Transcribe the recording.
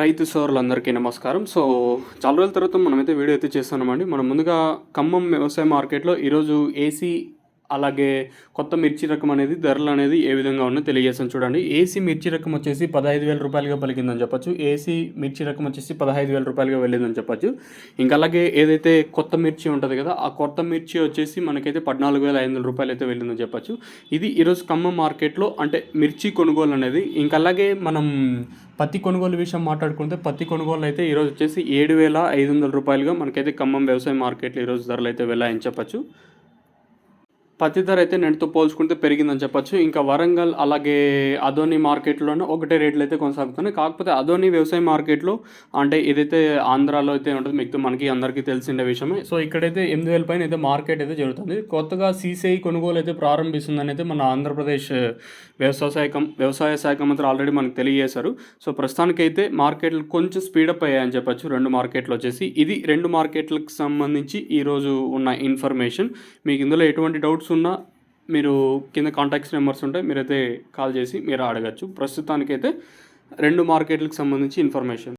రైతు సోదరులందరికీ నమస్కారం. సో చాలా రోజుల తర్వాత మనమైతే వీడియో అయితే చేస్తున్నామండి. మనం ముందుగా ఖమ్మం వ్యవసాయ మార్కెట్లో ఈరోజు ఏసీ అలాగే కొత్త మిర్చి రకం అనేది ధరలు అనేది ఏ విధంగా ఉన్నో తెలియజేస్తాను చూడండి. ఏసీ మిర్చి రకం వచ్చేసి పదహైదు వేల రూపాయలుగా పలికిందని చెప్పొచ్చు. ఏసీ మిర్చి రకం వచ్చేసి పదహైదు వేల రూపాయలుగా వెళ్ళిందని చెప్పొచ్చు. ఇంకా అలాగే ఏదైతే కొత్త మిర్చి ఉంటుంది కదా ఆ కొత్త మిర్చి వచ్చేసి మనకైతే పద్నాలుగు వేల ఐదు వందల రూపాయలు అయితే వెళ్ళిందని చెప్పొచ్చు. ఇది ఈరోజు ఖమ్మం మార్కెట్లో అంటే మిర్చి కొనుగోలు అనేది ఇంకా అలాగే మనం పత్తి కొనుగోలు విషయం మాట్లాడుకుంటే పత్తి కొనుగోలు అయితే ఈరోజు వచ్చేసి ఏడు వేల ఐదు వందల రూపాయలుగా మనకైతే ఖమ్మం వ్యవసాయ మార్కెట్లో ఈరోజు ధరలు అయితే వెళ్ళాయని చెప్పచ్చు. పత్తి ధర అయితే నెట్తో పోల్చుకుంటే పెరిగిందని చెప్పొచ్చు. ఇంకా వరంగల్ అలాగే అదోని మార్కెట్లోనే ఒకటే రేట్లు అయితే కొనసాగుతున్నాయి. కాకపోతే అదోని వ్యవసాయ మార్కెట్లో అంటే ఏదైతే ఆంధ్రాలో అయితే ఉంటుంది మీకు మనకి అందరికీ తెలిసిండే విషయమే. సో ఇక్కడైతే ఎనిమిది వేల పైన అయితే మార్కెట్ అయితే జరుగుతుంది. కొత్తగా సీసీఐ కొనుగోలు అయితే ప్రారంభిస్తుందని అయితే మన ఆంధ్రప్రదేశ్ వ్యవసాయ శాఖ వ్యవసాయ శాఖ మంత్రి ఆల్రెడీ మనకు తెలియజేశారు. సో ప్రస్తుతానికైతే మార్కెట్లు కొంచెం స్పీడప్ అయ్యాయని చెప్పొచ్చు. రెండు మార్కెట్లు వచ్చేసి ఇది రెండు మార్కెట్లకు సంబంధించి ఈరోజు ఉన్న ఇన్ఫర్మేషన్. మీకు ఇందులో ఎటువంటి డౌట్స్ డౌట్స్ ఉన్నా మీరు కింద కాంటాక్ట్స్ నెంబర్స్ ఉంటాయి మీరైతే కాల్ చేసి మీరు అడగచ్చు. ప్రస్తుతానికైతే రెండు మార్కెట్లకు సంబంధించి ఇన్ఫర్మేషన్